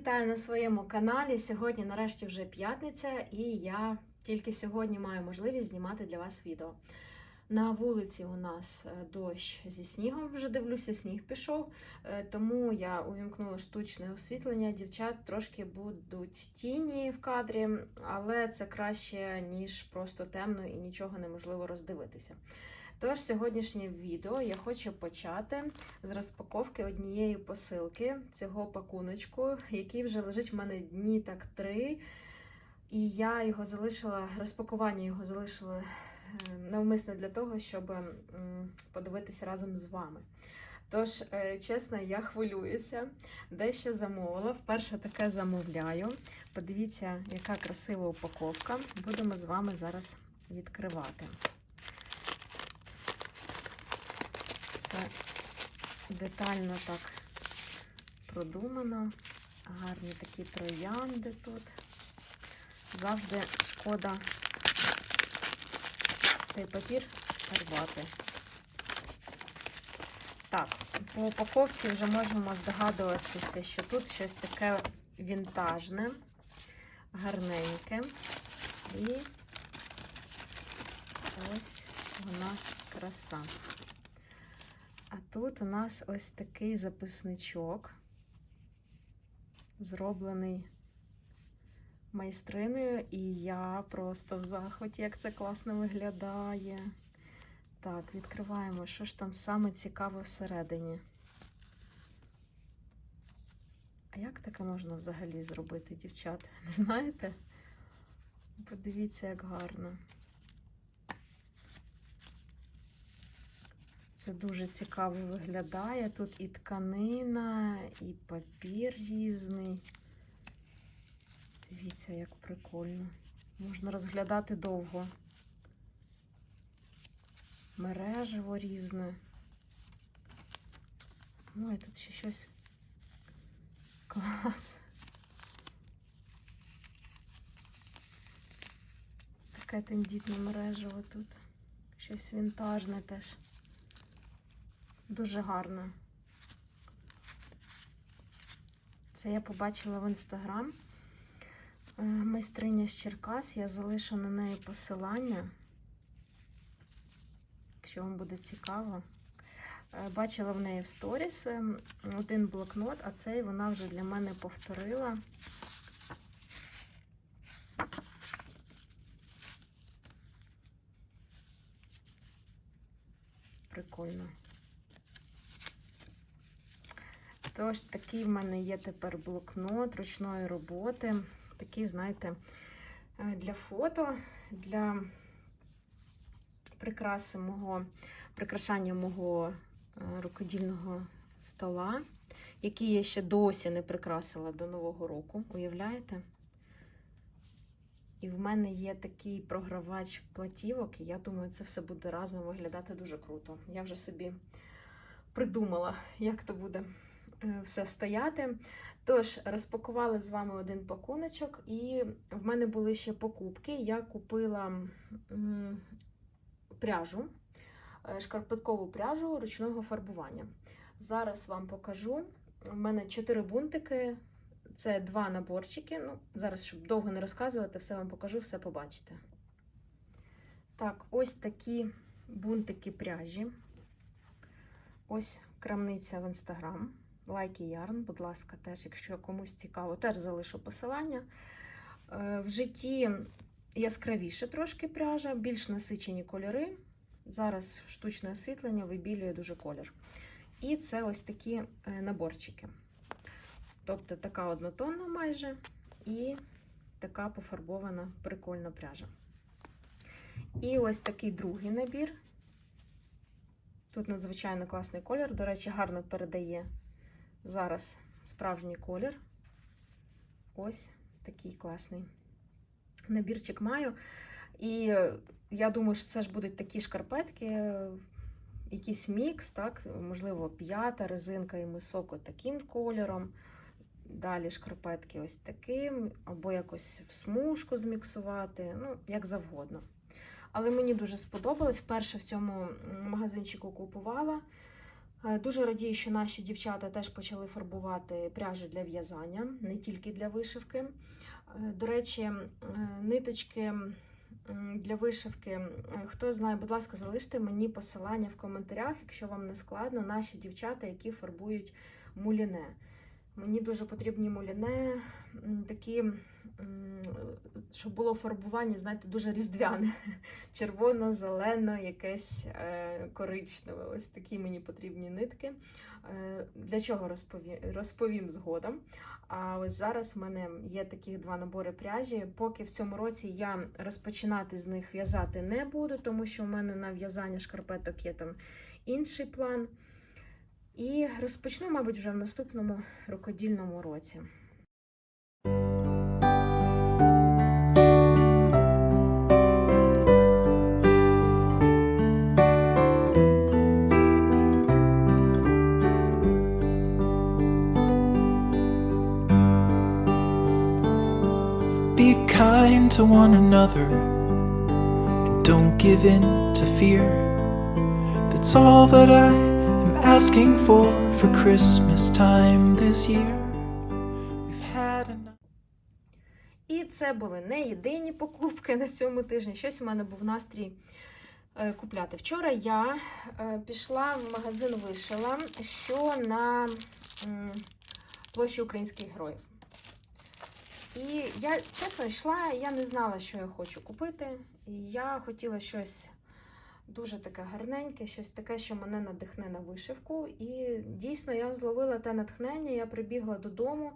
вітаю на своєму каналі. Сьогодні, нарешті, вже п'ятниця, і я тільки сьогодні маю можливість знімати для вас відео. На вулиці у нас е, дощ зі снігом, вже дивлюся, сніг пішов. Е, Тому я увімкнула штучне освітлення. Дівчат трошки будуть тіні в кадрі, але це краще, ніж просто темно і нічого неможливо роздивитися. Тож, сьогоднішнє відео я хочу почати з розпаковки однієї посилки цього пакуночку, який вже лежить в мене дні так три. І я його залишила, розпакування його залишила е, навмисно для того, щоб подивитися разом з вами. Тож, е, чесно, я хвилююся, дещо замовила. Вперше таке замовляю. Подивіться, яка красива упаковка. Будемо з вами зараз відкривати. Все детально так продумано. Гарні такі троянди тут. Завжди шкода цей папір рвати. Так, по упаковці вже можемо здогадуватися, що тут щось таке вінтажне, гарненьке. І ось вона краса. А тут у нас ось такий записничок, зроблений майстриною, і я просто в захваті, як це класно виглядає. Так, відкриваємо, що ж там саме цікаве всередині. А як таке можна взагалі зробити, дівчат? Не знаєте? Подивіться, як гарно. Це дуже цікаво виглядає. Тут і тканина, і папір різний. Дивіться, як прикольно. Можна розглядати довго. Мережево різне. Ну і тут ще щось клас. Таке тендітне мережево тут. Щось вінтажне теж. Дуже гарно. Це я побачила в інстаграм. Е, Майстриня з Черкас. Я залишу на неї посилання. Якщо вам буде цікаво. Е, Бачила в неї в сторіс е, один блокнот, а цей вона вже для мене повторила. Прикольно. Тож, такий в мене є тепер блокнот ручної роботи. Такий, знаєте, е, для фото, для прикраси мого, прикрашання мого е, рукодільного стола, який я ще досі не прикрасила до Нового року. Уявляєте? І в мене є такий програвач платівок, і я думаю, це все буде разом виглядати дуже круто. Я вже собі придумала, як то буде все стояти. Тож, розпакували з вами один пакуночок, і в мене були ще покупки. Я купила пряжу, е, шкарпеткову пряжу ручного фарбування. Зараз вам покажу. У мене 4 бунтики. Це два наборчики. Ну, зараз, щоб довго не розказувати, все вам покажу, все побачите. Так, ось такі бунтики пряжі. Ось крамниця в інстаграм. Лайки Ярн, будь ласка, теж, якщо комусь цікаво, теж залишу посилання. Е, В житті яскравіше трошки пряжа, більш насичені кольори. Зараз штучне освітлення вибілює дуже колір. І це ось такі е, наборчики. Тобто така однотонна майже і така пофарбована прикольна пряжа. І ось такий другий набір. Тут надзвичайно класний колір. До речі, гарно передає зараз справжній колір. Ось такий класний набірчик маю. І я думаю, що це ж будуть такі шкарпетки, якийсь мікс, так? Можливо, п'ята резинка і мисок таким кольором. Далі шкарпетки ось таким, або якось в смужку зміксувати, ну, як завгодно. Але мені дуже сподобалось. Вперше в цьому магазинчику купувала. Е, Дуже радію, що наші дівчата теж почали фарбувати пряжу для в'язання, не тільки для вишивки. Е, До речі, ниточки для вишивки. Хто знає, будь ласка, залиште мені посилання в коментарях, якщо вам не складно, наші дівчата, які фарбують муліне. Мені дуже потрібні муліне, такі, щоб було фарбування, знаєте, дуже різдвяне. Червоно-зелено, якесь е, коричневе. Ось такі мені потрібні нитки. Е, для чого розповім, розповім згодом. А ось зараз в мене є такі два набори пряжі. Поки в цьому році я розпочинати з них в'язати не буду, тому що в мене на в'язання шкарпеток є там інший план. І розпочну, мабуть, вже в наступному рукодільному році. Another and don't give in to fear. That's all that I asking for for Christmas time this year. І це були не єдині покупки на цьому тижні. Щось у мене був настрій е, купляти. Вчора я е, пішла в магазин вишила, що на площі українських героїв. І я чесно йшла, я не знала, що я хочу купити. І я хотіла щось дуже таке гарненьке, щось таке, що мене надихне на вишивку. І дійсно я зловила те натхнення, я прибігла додому.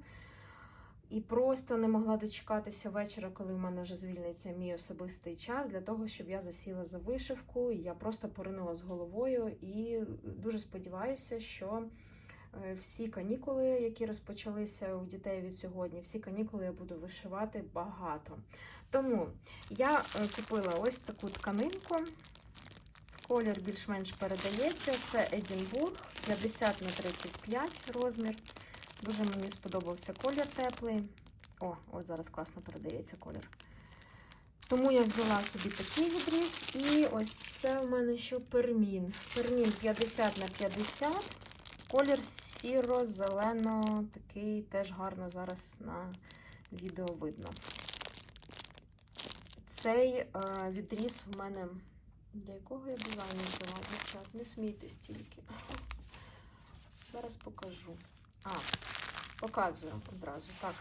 І просто не могла дочекатися вечора, коли в мене вже звільниться мій особистий час для того, щоб я засіла за вишивку. І я просто поринула з головою і дуже сподіваюся, що е, всі канікули, які розпочалися у дітей від сьогодні, всі канікули я буду вишивати багато. Тому я е, купила ось таку тканинку. Колір більш-менш передається. Це Едінбург 50 на 35 розмір. Дуже мені сподобався колір теплий. О, от зараз класно передається колір. Тому я взяла собі такий відріз. І ось це в мене що пермін. Пермін 50 на 50. Колір сіро-зелено, такий теж гарно зараз на відео видно. Цей е, відріз в мене. Для якого я дизайну взяла, дівчат? Не смійтесь тільки. Зараз покажу. А, показую одразу. Так.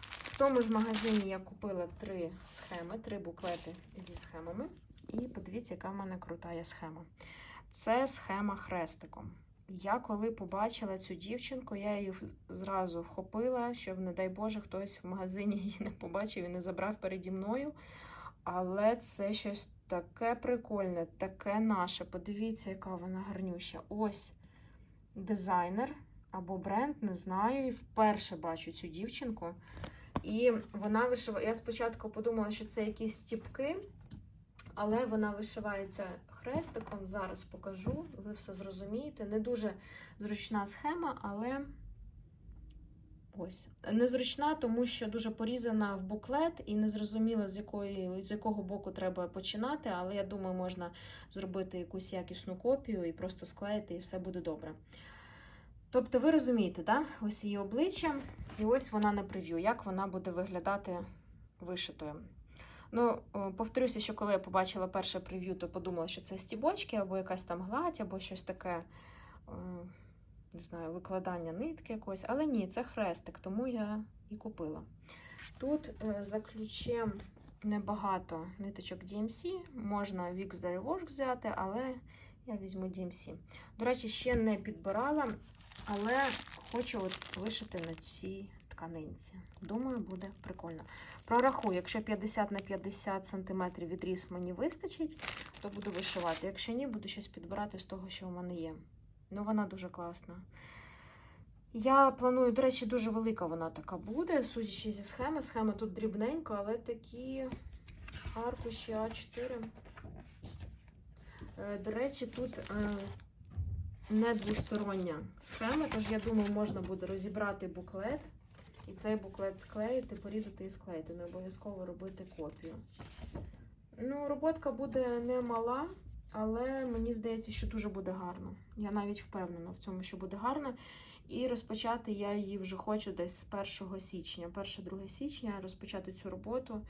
В тому ж магазині я купила три схеми, три буклети зі схемами. І подивіться, яка в мене крутая схема. Це схема хрестиком. Я коли побачила цю дівчинку, я її зразу вхопила, щоб, не дай Боже, хтось в магазині її не побачив і не забрав переді мною. Але це щось таке прикольне, таке наше. Подивіться, яка вона гарнюща. Ось дизайнер або бренд, не знаю. І вперше бачу цю дівчинку. І вона вишиває. Я спочатку подумала, що це якісь стіпки, але вона вишивається хрестиком. Зараз покажу, ви все зрозумієте. Не дуже зручна схема, але ось. Незручна, тому що дуже порізана в буклет і не зрозуміло, з, якої, з якого боку треба починати, але я думаю, можна зробити якусь якісну копію і просто склеїти, і все буде добре. Тобто, ви розумієте, да? ось її обличчя, і ось вона на прев'ю, як вона буде виглядати вишитою. Ну, повторюся, що коли я побачила перше прев'ю, то подумала, що це стібочки, або якась там гладь, або щось таке, не знаю, викладання нитки якоїсь. Але ні, це хрестик, тому я і купила. Тут е, за ключем небагато ниточок DMC, можна Wix Dairy Work взяти, але я візьму DMC. До речі, ще не підбирала, але хочу от вишити на цій тканинці. Думаю, буде прикольно. Прорахую, якщо 50 на 50 см відріз мені вистачить, то буду вишивати. Якщо ні, буду щось підбирати з того, що у мене є. Ну, вона дуже класна. Я планую, до речі, дуже велика вона така буде, судячи зі схеми. Схема тут дрібненька, але такі аркуші А4. Е, До речі, тут е, не двостороння схема, тож я думаю, можна буде розібрати буклет і цей буклет склеїти, порізати і склеїти. Не обов'язково робити копію. Ну, роботка буде не мала. Але мені здається, що дуже буде гарно. Я навіть впевнена в цьому, що буде гарно. І розпочати я її вже хочу десь з 1 січня, 1-2 січня розпочати цю роботу.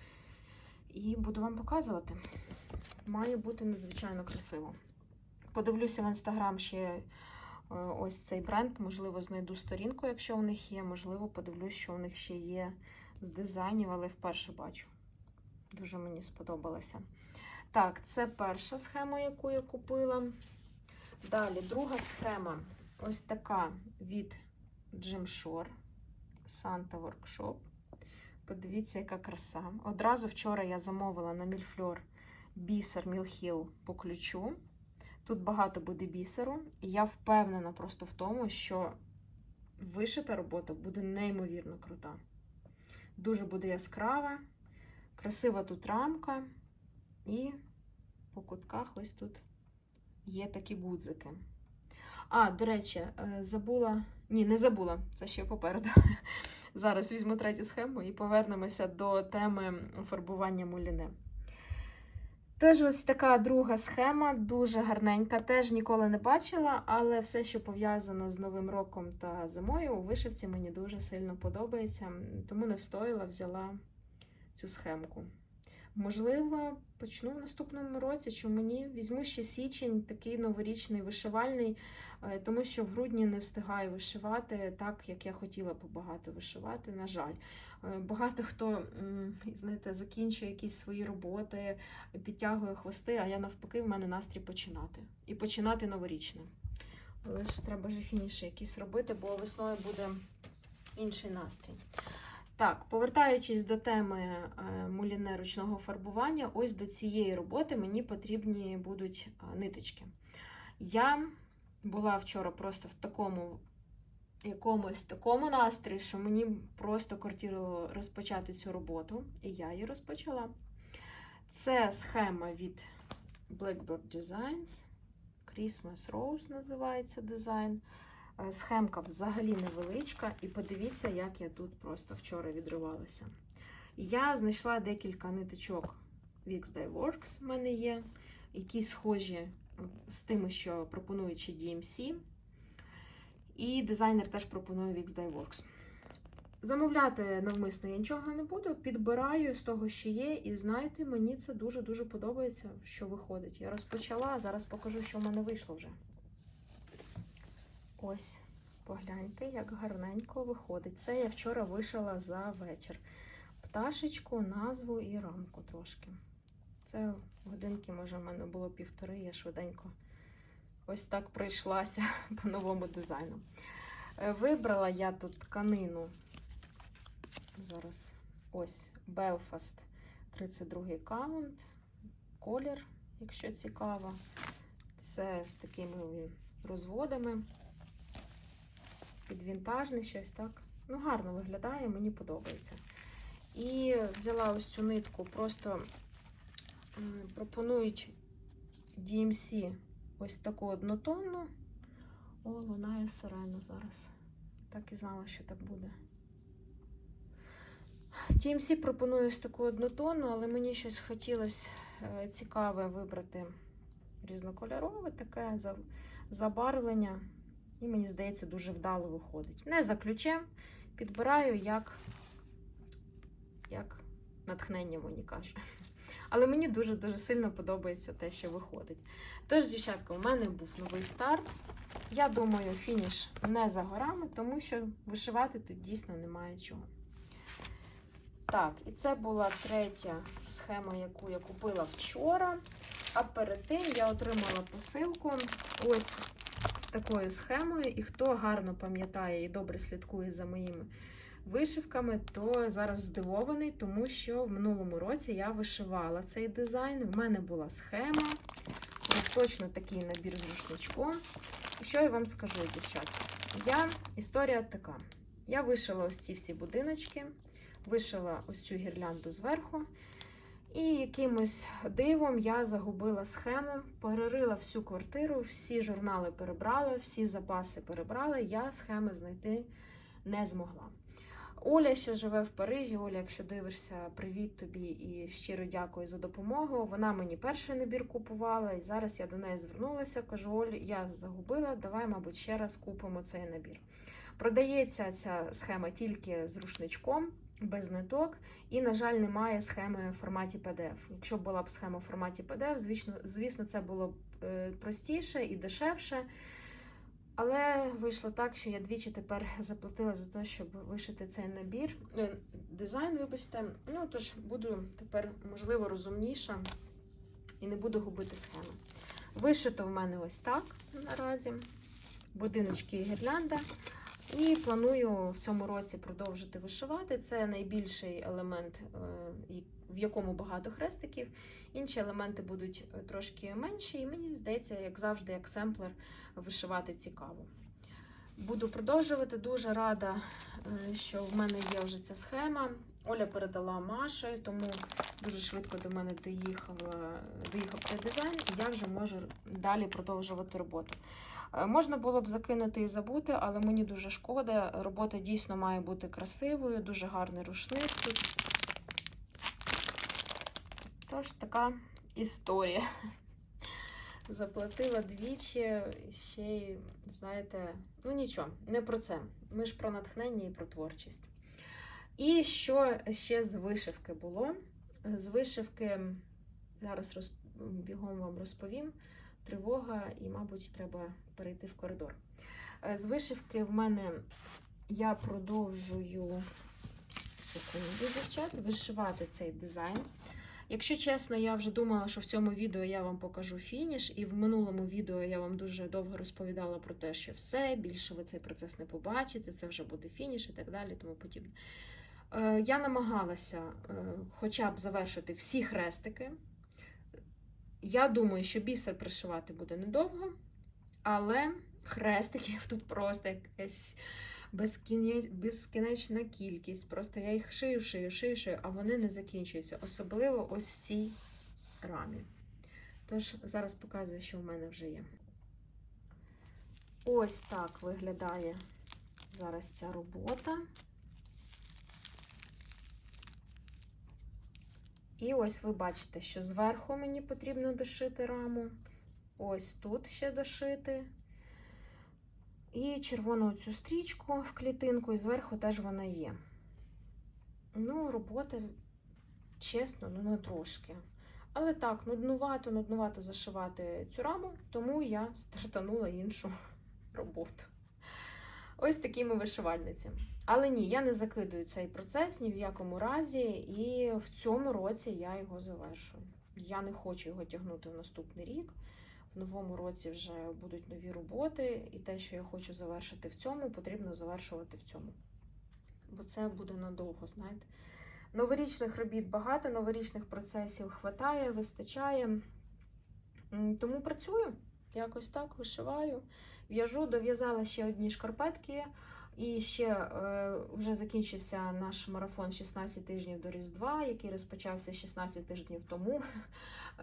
І буду вам показувати. Має бути надзвичайно красиво. Подивлюся в інстаграм ще е, ось цей бренд. Можливо, знайду сторінку, якщо у них є. Можливо, подивлюсь, що у них ще є з дизайнів, але вперше бачу. Дуже мені сподобалося. Так, це перша схема, яку я купила. Далі, друга схема. Ось така від Gymshore Santa Workshop. Подивіться, яка краса. Одразу вчора я замовила на Мільфльор бісер Мілхіл по ключу. Тут багато буде бісеру, і я впевнена просто в тому, що вишита робота буде неймовірно крута. Дуже буде яскрава, красива тут рамка, і по кутках ось тут є такі гудзики. А, до речі, е, забула. Ні, не забула, це ще попереду. Зараз візьму третю схему і повернемося до теми фарбування муліне. Теж ось така друга схема, дуже гарненька. Теж ніколи не бачила, але все, що пов'язано з Новим роком та зимою, у вишивці мені дуже сильно подобається, тому не встояла, взяла цю схемку. Можливо, почну в наступному році, чому ні? Візьму ще січень, такий новорічний вишивальний, е, тому що в грудні не встигаю вишивати так, як я хотіла б багато вишивати, на жаль. Е, Багато хто, знаєте, закінчує якісь свої роботи, підтягує хвости, а я навпаки, в мене настрій починати. І починати новорічне. Але ж треба ж і фініші якісь робити, бо весною буде інший настрій. Так, повертаючись до теми е, муліне ручного фарбування, ось до цієї роботи мені потрібні будуть е, ниточки. Я була вчора просто в такому якомусь такому настрої, що мені просто кортіло розпочати цю роботу, і я її розпочала. Це схема від Blackbird Designs. Christmas Rose називається дизайн. Е, Схемка взагалі невеличка, і подивіться, як я тут просто вчора відривалася. Я знайшла декілька ниточок Wix Dye Works в мене є, які схожі з тими, що пропонують ще DMC. І дизайнер теж пропонує Wix Dye Works. Замовляти навмисно я нічого не буду, підбираю з того, що є, і знаєте, мені це дуже-дуже подобається, що виходить. Я розпочала, а зараз покажу, що в мене вийшло вже. Ось, погляньте, як гарненько виходить. Це я вчора вишила за вечір. Пташечку, назву і рамку трошки. Це годинки, може, в мене було півтори, я швиденько ось так пройшлася по новому дизайну. Е, Вибрала я тут тканину. Зараз ось Belfast 32 каунт, колір, якщо цікаво. Це з такими розводами. Підвінтажний щось так. Ну, гарно виглядає, мені подобається. І взяла ось цю нитку, просто пропонують DMC ось таку однотонну. О, лунає сирена зараз. Так і знала, що так буде. TMC пропонує ось таку однотонну, але мені щось хотілося е, цікаве вибрати різнокольорове таке за- забарвлення. І мені здається, дуже вдало виходить. Не за ключем, підбираю як, як натхнення мені каже. Але мені дуже-дуже сильно подобається те, що виходить. Тож, дівчатка, у мене був новий старт. Я думаю, фініш не за горами, тому що вишивати тут дійсно немає чого. Так, і це була третя схема, яку я купила вчора. А перед тим я отримала посилку ось такою схемою. І хто гарно пам'ятає і добре слідкує за моїми вишивками, то зараз здивований, тому що в минулому році я вишивала цей дизайн. В мене була схема, точно такий набір з рушничком. І що я вам скажу, дівчата? Я історія така. Я вишила ось ці всі будиночки, вишила ось цю гірлянду зверху. І якимось дивом я загубила схему, перерила всю квартиру, всі журнали перебрала, всі запаси перебрала. Я схеми знайти не змогла. Оля ще живе в Парижі. Оля, якщо дивишся, привіт тобі і щиро дякую за допомогу. Вона мені перший набір купувала, і зараз я до неї звернулася. Кажу, Оль, я загубила, давай, мабуть, ще раз купимо цей набір. Продається ця схема тільки з рушничком, без ниток, і, на жаль, немає схеми в форматі PDF. Якщо була б схема в форматі PDF, звісно, звісно, це було б е, простіше і дешевше. Але вийшло так, що я двічі тепер заплатила за те, щоб вишити цей набір. Е, Дизайн, вибачте. Ну, тож буду тепер, можливо, розумніша і не буду губити схеми. Вишито в мене ось так наразі. Будиночки і гірлянда. І планую в цьому році продовжити вишивати. Це найбільший елемент, е, в якому багато хрестиків. Інші елементи будуть е, трошки менші, і мені здається, як завжди, як семплер, вишивати цікаво. Буду продовжувати. Дуже рада, е, що в мене є вже ця схема. Оля передала Маші, тому дуже швидко до мене доїхав, доїхав цей дизайн, і я вже можу далі продовжувати роботу. Е, Можна було б закинути і забути, але мені дуже шкода. Робота дійсно має бути красивою, дуже гарний рушник тут. Тож така історія. Заплатила двічі, ще й, знаєте, ну нічого, не про це. Ми ж про натхнення і про творчість. І що ще з вишивки було? З вишивки зараз роз... бігом вам розповім. Тривога, і, мабуть, треба перейти в коридор. Е, З вишивки в мене я продовжую секунду, дівчат, вишивати цей дизайн. Якщо чесно, я вже думала, що в цьому відео я вам покажу фініш, і в минулому відео я вам дуже довго розповідала про те, що все, більше ви цей процес не побачите, це вже буде фініш і так далі, тому подібне. Е, Я намагалася е, хоча б завершити всі хрестики. Я думаю, що бісер пришивати буде недовго, але хрестиків тут просто якась безкінечна кількість. Просто я їх шию, шию, шию, шию, а вони не закінчуються. Особливо ось в цій рамі. Тож, зараз показую, що в мене вже є. Ось так виглядає зараз ця робота. І ось ви бачите, що зверху мені потрібно дошити раму. Ось тут ще дошити. І червону цю стрічку в клітинку, і зверху теж вона є. Ну, робота, чесно, ну не трошки. Але так, нуднувато, нуднувато зашивати цю раму, тому я стартанула іншу роботу. Ось такі ми вишивальниці. Але ні, я не закидую цей процес ні в якому разі, і в цьому році я його завершую. Я не хочу його тягнути в наступний рік. В новому році вже будуть нові роботи, і те, що я хочу завершити в цьому, потрібно завершувати в цьому. Бо це буде надовго, знаєте. Новорічних робіт багато, новорічних процесів хватає, вистачає. Тому працюю. Якось так вишиваю. В'яжу, дов'язала ще одні шкарпетки. І ще е, вже закінчився наш марафон 16 тижнів до Різдва, який розпочався 16 тижнів тому.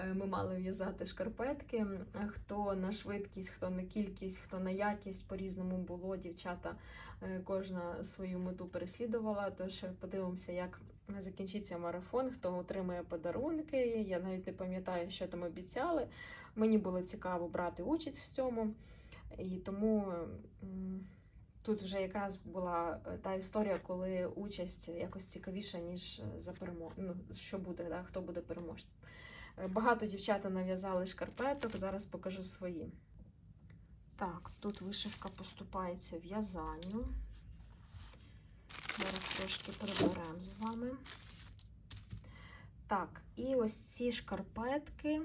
Е, Ми мали в'язати шкарпетки. Хто на швидкість, хто на кількість, хто на якість по-різному було. Дівчата е, кожна свою мету переслідувала. Тож подивимося, як закінчиться марафон, хто отримає подарунки. Я навіть не пам'ятаю, що там обіцяли. Мені було цікаво брати участь в цьому. І тому. Тут вже якраз була е, та історія, коли участь якось цікавіша, ніж е, за перемогу. Ну, що буде, да? хто буде переможцем. Е, Багато дівчата нав'язали шкарпеток, зараз покажу свої. Так, тут вишивка поступається в'язанню. Зараз трошки переберемо з вами. Так, і ось ці шкарпетки.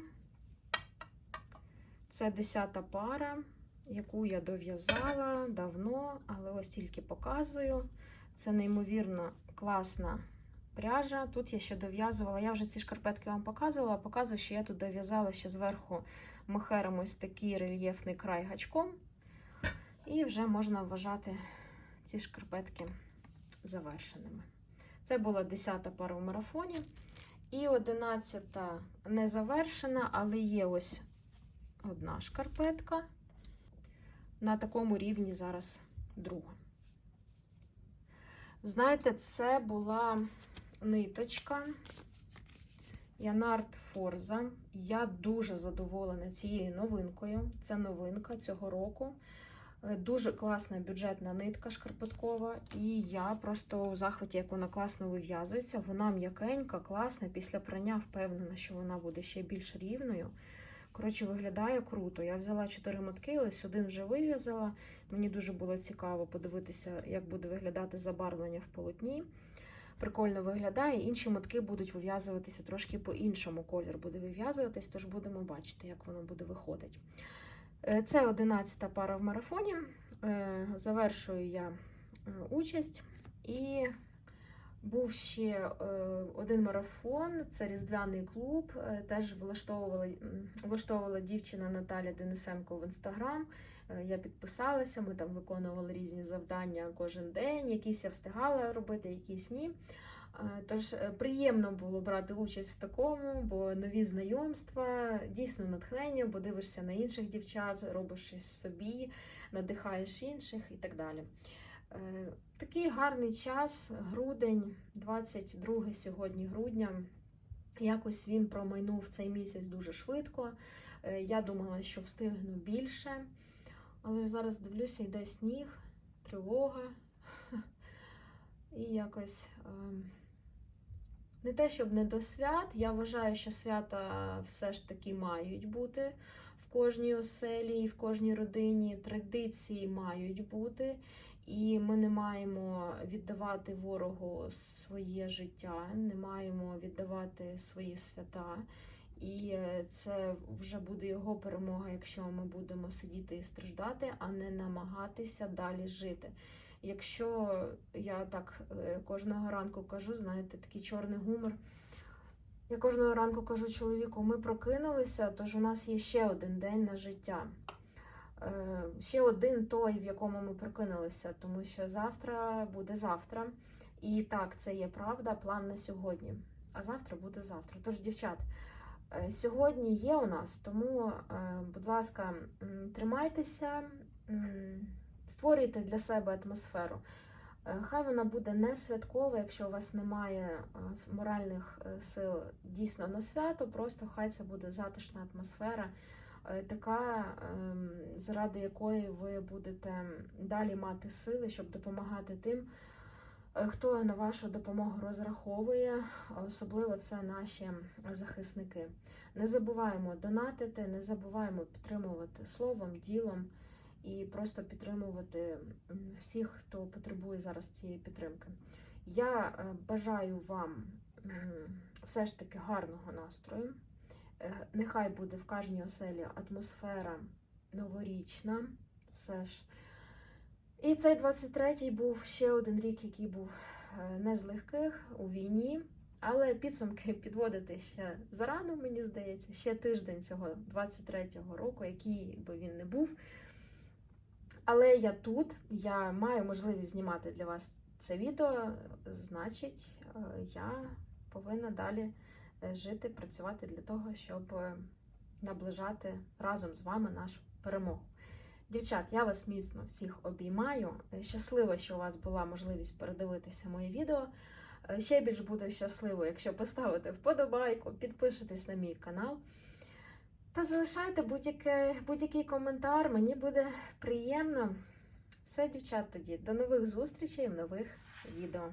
Це 10 пара яку я дов'язала давно, але ось тільки показую. Це неймовірно класна пряжа. Тут я ще дов'язувала. Я вже ці шкарпетки вам показувала, показую, що я тут дов'язала ще зверху мохером ось такий рельєфний край гачком. І вже можна вважати ці шкарпетки завершеними. Це була 10-та пара в марафоні. І 11-та не завершена, але є ось одна шкарпетка на такому рівні зараз друга. Знаєте, це була ниточка Янард Форза. Я дуже задоволена цією новинкою. Це новинка цього року. Е, Дуже класна бюджетна нитка шкарпеткова, і я просто у захваті, як вона класно вив'язується. Вона м'якенька, класна. Після прання впевнена, що вона буде ще більш рівною. Коротше, виглядає круто. Я взяла чотири мотки, ось один вже вив'язала. Мені дуже було цікаво подивитися, як буде виглядати забарвлення в полотні. Прикольно виглядає. Інші мотки будуть вив'язуватися трошки по-іншому. Колір буде вив'язуватись, тож будемо бачити, як воно буде виходити. Е, Це 11-та пара в марафоні. Е, Завершую я е, участь. І був ще е, один марафон, це Різдвяний клуб. е, Теж влаштовувала, влаштовувала дівчина Наталя Денисенко в інстаграм. Е, Я підписалася, ми там виконували різні завдання кожен день. Якісь я встигала робити, якісь ні. Тож приємно було брати участь в такому, бо нові знайомства, дійсно натхнення, бо дивишся на інших дівчат, робиш щось собі, надихаєш інших і так далі. Е, Такий гарний час, грудень, 22 сьогодні грудня. Якось він промайнув цей місяць дуже швидко. Е, Я думала, що встигну більше, але зараз дивлюся, йде сніг, тривога. І якось ем, не те, щоб не до свят. Я вважаю, що свята все ж таки мають бути в кожній оселі і в кожній родині. Традиції мають бути. І ми не маємо віддавати ворогу своє життя, не маємо віддавати свої свята. І е, це вже буде його перемога, якщо ми будемо сидіти і страждати, а не намагатися далі жити. Якщо я так е, кожного ранку кажу, знаєте, такий чорний гумор. Я кожного ранку кажу чоловіку, ми прокинулися, тож у нас є ще один день на життя. Е, Ще один той, в якому ми прокинулися, тому що завтра буде завтра. І так, це є правда, план на сьогодні. А завтра буде завтра. Тож, дівчат, е, сьогодні є у нас, тому, е, будь ласка, тримайтеся, створюйте для себе атмосферу. Хай вона буде не святкова, якщо у вас немає моральних сил дійсно на свято, просто хай це буде затишна атмосфера, така, ем, заради якої ви будете далі мати сили, щоб допомагати тим, е, хто на вашу допомогу розраховує, особливо це наші захисники. Не забуваємо донатити, не забуваємо підтримувати словом, ділом і просто підтримувати всіх, хто потребує зараз цієї підтримки. Я е, бажаю вам все ж таки гарного настрою. Е, Нехай буде в кожній оселі атмосфера новорічна, все ж. І цей 23-й був ще один рік, який був е, не з легких у війні. Але підсумки підводити ще зарано, мені здається, ще тиждень цього 23-го року, який би він не був. Але я тут, я маю можливість знімати для вас це відео, значить, е, я повинна далі жити, працювати для того, щоб е, наближати разом з вами нашу перемогу. Дівчат, я вас міцно всіх обіймаю. Е, Щаслива, що у вас була можливість передивитися моє відео. Е, Ще більш буду щасливо, якщо поставите вподобайку, підпишетесь на мій канал. Та залишайте будь-який, будь-який коментар, мені буде приємно. Все, дівчат, тоді. До нових зустрічей в нових відео.